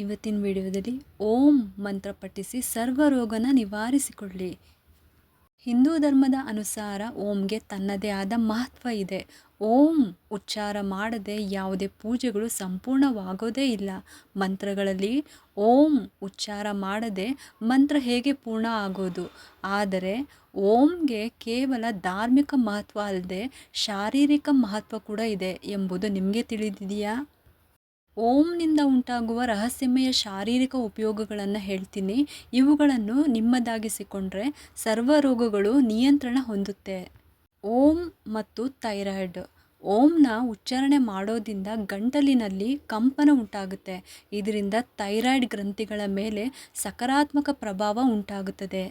ಇವತ್ತಿನ ವಿಡಿಯೋದಲ್ಲಿ ಓಂ ಮಂತ್ರ ಪಠಿಸಿ ಸರ್ವರೋಗನ ನಿವಾರಿಸಿಕೊಳ್ಳಿ. ಹಿಂದೂ ಧರ್ಮದ ಅನುಸಾರ ಓಂಗೆ ತನ್ನದೇ ಆದ ಮಹತ್ವ ಇದೆ. ಓಂ ಉಚ್ಚಾರ ಮಾಡದೆ ಯಾವುದೇ ಪೂಜೆಗಳು ಸಂಪೂರ್ಣವಾಗೋದೇ ಇಲ್ಲ. ಮಂತ್ರಗಳಲ್ಲಿ ಓಂ ಉಚ್ಚಾರ ಮಾಡದೆ ಮಂತ್ರ ಹೇಗೆ ಪೂರ್ಣ ಆಗೋದು? ಆದರೆ ಓಂಗೆ ಕೇವಲ ಧಾರ್ಮಿಕ ಮಹತ್ವ ಅಲ್ಲದೆ ಶಾರೀರಿಕ ಮಹತ್ವ ಕೂಡ ಇದೆ ಎಂಬುದು ನಿಮಗೆ ತಿಳಿದಿದೆಯಾ? ಓಂನಿಂದ ಉಂಟಾಗುವ ರಹಸ್ಯಮಯ ಶಾರೀರಿಕ ಉಪಯೋಗಗಳನ್ನು ಹೇಳ್ತೀನಿ. ಇವುಗಳನ್ನು ನಿಮ್ಮದಾಗಿಸಿಕೊಂಡ್ರೆ ಸರ್ವ ರೋಗಗಳು ನಿಯಂತ್ರಣ ಹೊಂದುತ್ತೆ. ಓಂ ಮತ್ತು ಥೈರಾಯ್ಡ್. ಓಂನ ಉಚ್ಚಾರಣೆ ಮಾಡೋದ್ರಿಂದ ಗಂಟಲಿನಲ್ಲಿ ಕಂಪನ ಉಂಟಾಗುತ್ತೆ. ಇದರಿಂದ ಥೈರಾಯ್ಡ್ ಗ್ರಂಥಿಗಳ ಮೇಲೆ ಸಕಾರಾತ್ಮಕ ಪ್ರಭಾವ ಉಂಟಾಗುತ್ತದೆ.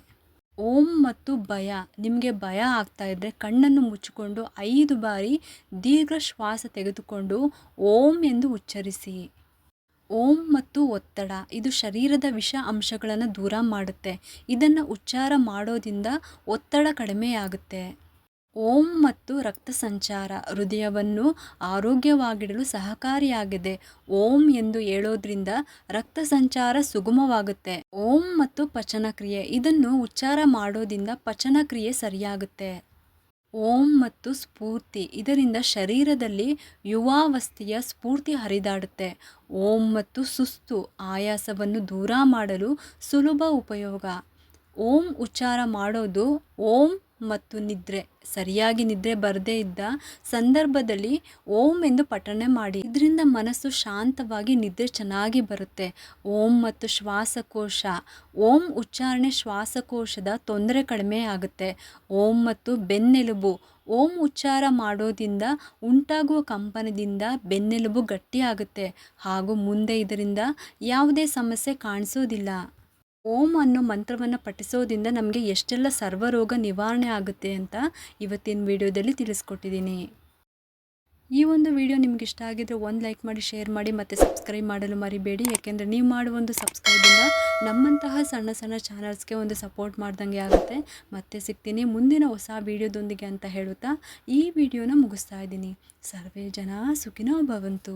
ಓಂ ಮತ್ತು ಭಯ. ನಿಮಗೆ ಭಯ ಆಗ್ತಾ ಇದ್ದರೆ ಕಣ್ಣನ್ನು ಮುಚ್ಚಿಕೊಂಡು ಐದು ಬಾರಿ ದೀರ್ಘ ಶ್ವಾಸ ತೆಗೆದುಕೊಂಡು ಓಂ ಎಂದು ಉಚ್ಚರಿಸಿ. ಓಂ ಮತ್ತು ಒತ್ತಡ. ಇದು ಶರೀರದ ವಿಷ ಅಂಶಗಳನ್ನು ದೂರ ಮಾಡುತ್ತೆ. ಇದನ್ನು ಉಚ್ಚಾರ ಮಾಡೋದ್ರಿಂದ ಒತ್ತಡ ಕಡಿಮೆಯಾಗುತ್ತೆ. ಓಂ ಮತ್ತು ರಕ್ತ ಸಂಚಾರ ಹೃದಯವನ್ನು ಆರೋಗ್ಯವಾಗಿಡಲು ಸಹಕಾರಿಯಾಗಿದೆ. ಓಂ ಎಂದು ಹೇಳೋದ್ರಿಂದ ರಕ್ತ ಸಂಚಾರ ಸುಗಮವಾಗುತ್ತೆ. ಓಂ ಮತ್ತು ಪಚನಕ್ರಿಯೆ ಇದನ್ನು ಉಚ್ಚಾರ ಮಾಡೋದ್ರಿಂದ ಪಚನಕ್ರಿಯೆ ಸರಿಯಾಗುತ್ತೆ. ಓಂ ಮತ್ತು ಸ್ಫೂರ್ತಿ ಇದರಿಂದ ಶರೀರದಲ್ಲಿ ಯುವಾವಸ್ಥೆಯ ಸ್ಫೂರ್ತಿ ಹರಿದಾಡುತ್ತೆ. ಓಂ ಮತ್ತು ಸುಸ್ತು ಆಯಾಸವನ್ನು ದೂರ ಮಾಡಲು ಸುಲಭ ಉಪಯೋಗ. ಓಂ ಉಚ್ಚಾರ ಮಾಡೋದು ಓಂ ಮತ್ತು ನಿದ್ರೆ, ಸರಿಯಾಗಿ ನಿದ್ರೆ ಬರದೇ ಇದ್ದ ಸಂದರ್ಭದಲ್ಲಿ ಓಂ ಎಂದು ಪಠಣೆ ಮಾಡಿ. ಇದರಿಂದ ಮನಸ್ಸು ಶಾಂತವಾಗಿ ನಿದ್ರೆ ಚೆನ್ನಾಗಿ ಬರುತ್ತೆ. ಓಂ ಮತ್ತು ಶ್ವಾಸಕೋಶ. ಓಂ ಉಚ್ಚಾರಣೆ ಶ್ವಾಸಕೋಶದ ತೊಂದರೆ ಕಡಿಮೆ ಆಗುತ್ತೆ. ಓಂ ಮತ್ತು ಬೆನ್ನೆಲುಬು. ಓಂ ಉಚ್ಚಾರ ಮಾಡೋದಿಂದ ಉಂಟಾಗುವ ಕಂಪನದಿಂದ ಬೆನ್ನೆಲುಬು ಗಟ್ಟಿಯಾಗುತ್ತೆ. ಹಾಗೂ ಮುಂದೆ ಇದರಿಂದ ಯಾವುದೇ ಸಮಸ್ಯೆ ಕಾಣಿಸೋದಿಲ್ಲ. ಓಂ ಅನ್ನೋ ಮಂತ್ರವನ್ನು ಪಠಿಸೋದ್ರಿಂದ ನಮಗೆ ಎಷ್ಟೆಲ್ಲ ಸರ್ವರೋಗ ನಿವಾರಣೆ ಆಗುತ್ತೆ ಅಂತ ಇವತ್ತಿನ ವಿಡಿಯೋದಲ್ಲಿ ತಿಳಿಸ್ಕೊಟ್ಟಿದ್ದೀನಿ. ಈ ಒಂದು ವಿಡಿಯೋ ನಿಮ್ಗೆ ಇಷ್ಟ ಆಗಿದ್ರೆ ಒಂದು ಲೈಕ್ ಮಾಡಿ, ಶೇರ್ ಮಾಡಿ ಮತ್ತು ಸಬ್ಸ್ಕ್ರೈಬ್ ಮಾಡಲು ಮರಿಬೇಡಿ. ಯಾಕೆಂದರೆ ನೀವು ಮಾಡುವ ಒಂದು ಸಬ್ಸ್ಕ್ರೈಬಿಂದ ನಮ್ಮಂತಹ ಸಣ್ಣ ಸಣ್ಣ ಚಾನಲ್ಸ್ಗೆ ಒಂದು ಸಪೋರ್ಟ್ ಮಾಡ್ದಂಗೆ ಆಗುತ್ತೆ. ಮತ್ತೆ ಸಿಗ್ತೀನಿ ಮುಂದಿನ ಹೊಸ ವಿಡಿಯೋದೊಂದಿಗೆ ಅಂತ ಹೇಳುತ್ತಾ ಈ ವಿಡಿಯೋನ ಮುಗಿಸ್ತಾ ಇದ್ದೀನಿ. ಸರ್ವೇ ಜನ ಸುಖಿನೋ ಭವಂತು.